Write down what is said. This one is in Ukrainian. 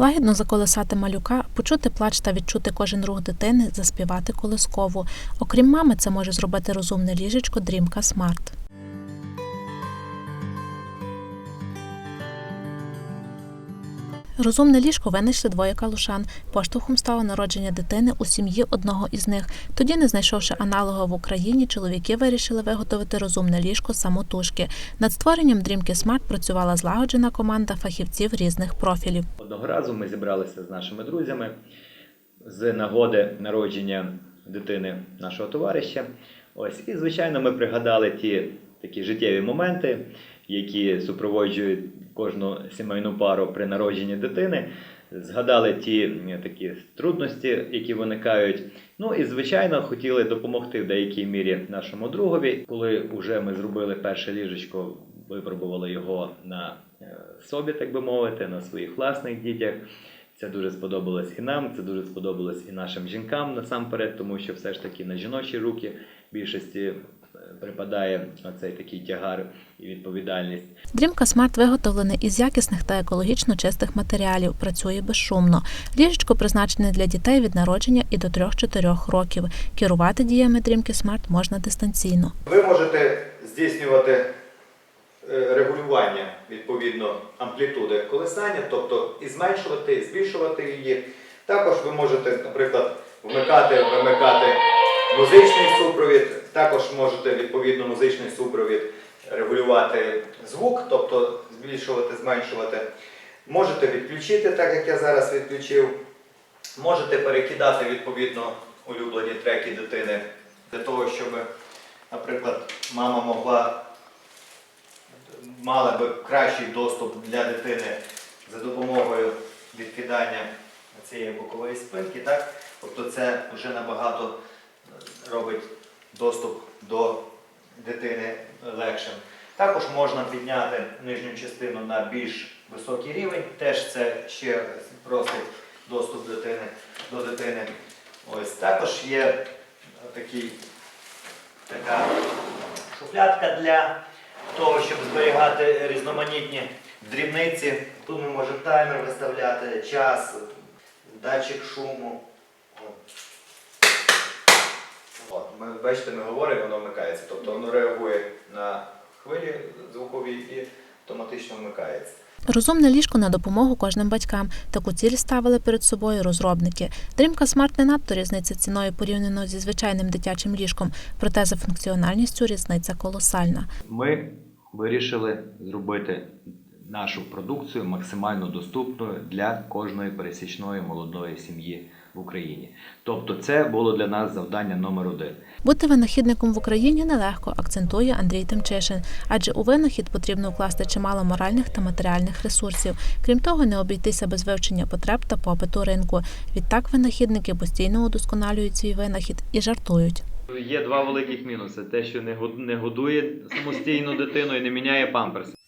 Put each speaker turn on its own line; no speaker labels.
Лагідно заколисати малюка, почути плач та відчути кожен рух дитини, заспівати колискову. Окрім мами, це може зробити розумне ліжечко Дрімка Смарт. Розумне ліжко винайшли двоє калушан. Поштовхом стало народження дитини у сім'ї одного із них. Тоді, не знайшовши аналога в Україні, чоловіки вирішили виготовити розумне ліжко самотужки. Над створенням Дрімки Смарт працювала злагоджена команда фахівців різних профілів.
Одного разу ми зібралися з нашими друзями з нагоди народження дитини нашого товариша. Ось, і, звичайно, ми пригадали ті такі життєві моменти, які супроводжують кожну сімейну пару при народженні дитини. Згадали ті такі трудності, які виникають. Ну і звичайно хотіли допомогти в деякій мірі нашому другові. Коли вже ми зробили перше ліжечко, випробували його на е, собі, так би мовити, на своїх власних дітях. Це дуже сподобалось і нам, це дуже сподобалось і нашим жінкам насамперед, тому що все ж таки на жіночі руки більшості припадає оцей такий тягар і відповідальність.
Дрімка Смарт виготовлений із якісних та екологічно чистих матеріалів, працює безшумно. Ліжечко призначене для дітей від народження і до 3-4 років. Керувати діями Дрімки Смарт можна дистанційно.
Ви можете здійснювати е, регулювання відповідно амплітуди колесання, тобто і зменшувати, і збільшувати її. Також ви можете, наприклад, вмикати, вимикати музичний супровід, також можете відповідно музичний супровід регулювати звук, тобто збільшувати, зменшувати. Можете відключити, так як я зараз відключив. Можете перекидати відповідно улюблені треки дитини для того, щоб, наприклад, мама могла мала би кращий доступ для дитини за допомогою відкидання цієї бокової спинки. Так? Тобто це вже набагато робить доступ до дитини легшим. Також можна підняти нижню частину на більш високий рівень, теж це ще просить доступ дитини, до дитини. Ось також є такий, така шуфлядка для того, щоб зберігати різноманітні дрібниці. Тут ми можемо таймер виставляти, час, датчик шуму. Ми, бачите, ми говоримо, воно вмикається. Тобто воно реагує на хвилі звукові і автоматично вмикається.
Розумне ліжко на допомогу кожним батькам. Таку ціль ставили перед собою розробники. Дрімка Смарт не надто різниця ціною порівняно зі звичайним дитячим ліжком, проте за функціональністю різниця колосальна.
Ми вирішили зробити нашу продукцію максимально доступною для кожної пересічної молодої сім'ї в Україні. Тобто, це було для нас завдання номер один.
Бути винахідником в Україні нелегко, акцентує Андрій Тимчишин, адже у винахід потрібно вкласти чимало моральних та матеріальних ресурсів. Крім того, не обійтися без вивчення потреб та попиту ринку. Відтак винахідники постійно удосконалюють свій винахід і жартують.
Є два великих мінуси: те, що не годує самостійно дитину і не міняє памперс.